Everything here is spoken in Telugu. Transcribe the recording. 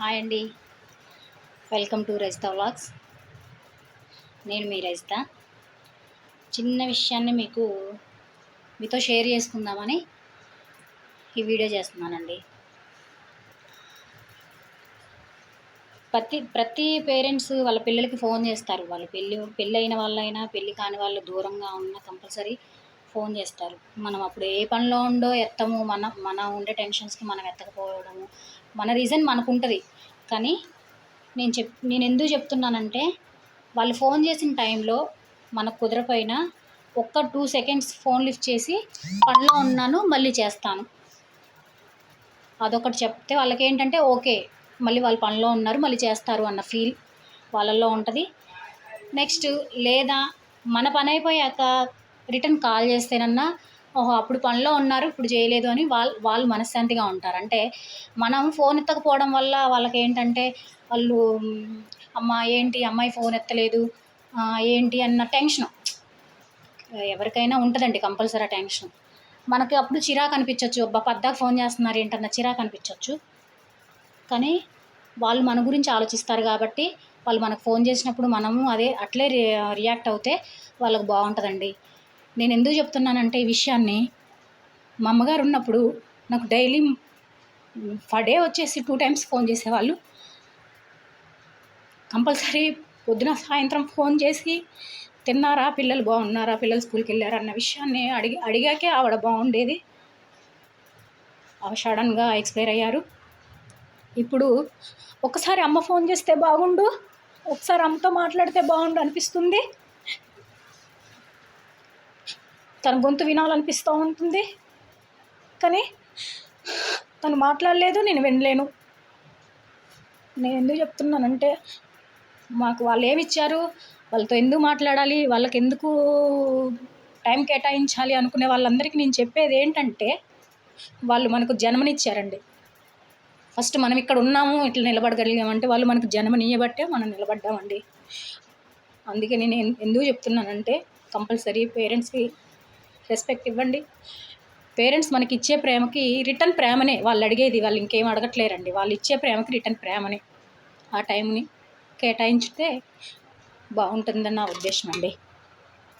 హాయ్ అండి. వెల్కమ్ టు రజిత వ్లాగ్స్ నేను మీ రజిత చిన్న విషయాన్ని మీకు మీతో షేర్ చేసుకుందామని ఈ వీడియో చేస్తున్నానండి. ప్రతి ప్రతి పేరెంట్స్ వాళ్ళ పిల్లలకి ఫోన్ చేస్తారు. వాళ్ళు పెళ్ళి పెళ్ళి అయిన వాళ్ళైనా పెళ్ళి కాని వాళ్ళు దూరంగా ఉన్న కంపల్సరీ ఫోన్ చేస్తారు. మనం అప్పుడు ఏ పనిలో ఉండో ఎత్తము. మన మన ఉండే టెన్షన్స్కి మనం ఎత్తకపోవడము. మన రీజన్ మనకు ఉంటుంది కానీ నేను చెప్ నేను ఎందుకు చెప్తున్నానంటే వాళ్ళు ఫోన్ చేసిన టైంలో మనకు కుదరపోయినా ఒక్క టూ సెకండ్స్ ఫోన్ లిఫ్ట్ చేసి పనిలో ఉన్నాను మళ్ళీ చేస్తాను. అదొకటి చెప్తే వాళ్ళకి ఏంటంటే ఓకే మళ్ళీ వాళ్ళు పనిలో ఉన్నారు మళ్ళీ చేస్తారు అన్న ఫీల్ వాళ్ళల్లో ఉంటుంది. నెక్స్ట్ లేదా మన పని అయిపోయాక రిటర్న్ కాల్ చేస్తేనన్నా ఓహో అప్పుడు పనిలో ఉన్నారు ఇప్పుడు చేయలేదు అని వాళ్ళు వాళ్ళు మనశ్శాంతిగా ఉంటారు. అంటే మనం ఫోన్ ఎత్తకపోవడం వల్ల వాళ్ళకి ఏంటంటే వాళ్ళు అమ్మ ఏంటి అమ్మాయి ఫోన్ ఎత్తలేదు ఏంటి అన్న టెన్షన్. ఎవరికైనా ఉంటుందండి కంపల్సరీ టెన్షన్. మనకి అప్పుడు చిరాకు అనిపించవచ్చు అబ్బా పద్దాక ఫోన్ చేస్తున్నారు ఏంటన్న చిరాకు అనిపించవచ్చు కానీ వాళ్ళు మన గురించి ఆలోచిస్తారు కాబట్టి వాళ్ళు మనకు ఫోన్ చేసినప్పుడు మనము అదే అట్లే రియాక్ట్ అవుతే వాళ్ళకు బాగుంటుందండి. నేను ఎందుకు చెప్తున్నానంటే ఈ విషయాన్ని మా అమ్మగారు ఉన్నప్పుడు నాకు డైలీ ఫర్ డే వచ్చేసి టూ టైమ్స్ ఫోన్ చేసేవాళ్ళు. కంపల్సరీ పొద్దున సాయంత్రం ఫోన్ చేసి తిన్నారా పిల్లలు? బాగున్నారా? పిల్లలు స్కూల్కి వెళ్ళారా? అన్న విషయాన్ని అడిగి అడిగాకే ఆవిడ బాగుండేది. ఆవిడ సడన్గా ఎక్స్పైర్ అయ్యారు. ఇప్పుడు ఒకసారి అమ్మ ఫోన్ చేస్తే బాగుండు ఒకసారి అమ్మతో మాట్లాడితే బాగుండు అనిపిస్తుంది. తన గొంతు వినాలనిపిస్తూ ఉంటుంది. కానీ తను మాట్లాడలేదు నేను వినలేను. నేను ఎందుకు చెప్తున్నానంటే మాకు వాళ్ళు ఏమి ఇచ్చారు వాళ్ళతో ఎందుకు మాట్లాడాలి వాళ్ళకి ఎందుకు టైం కేటాయించాలి అనుకునే వాళ్ళందరికీ నేను చెప్పేది ఏంటంటే వాళ్ళు మనకు జన్మనిచ్చారండి. ఫస్ట్ మనం ఇక్కడ ఉన్నాము ఇట్లా నిలబడగలిగామంటే వాళ్ళు మనకు జన్మనీయబట్టే మనం నిలబడ్డామండి. అందుకే నేను ఎందుకు చెప్తున్నానంటే కంపల్సరీ పేరెంట్స్కి రెస్పెక్ట్ ఇవ్వండి. పేరెంట్స్ మనకి ఇచ్చే ప్రేమకి రిటర్న్ ప్రేమనే వాళ్ళు అడిగేది వాళ్ళు ఇంకేం అడగట్లేరండి. వాళ్ళు ఇచ్చే ప్రేమకి రిటర్న్ ప్రేమనే ఆ టైంని కేటాయించితే బాగుంటుందని నా ఉద్దేశం అండి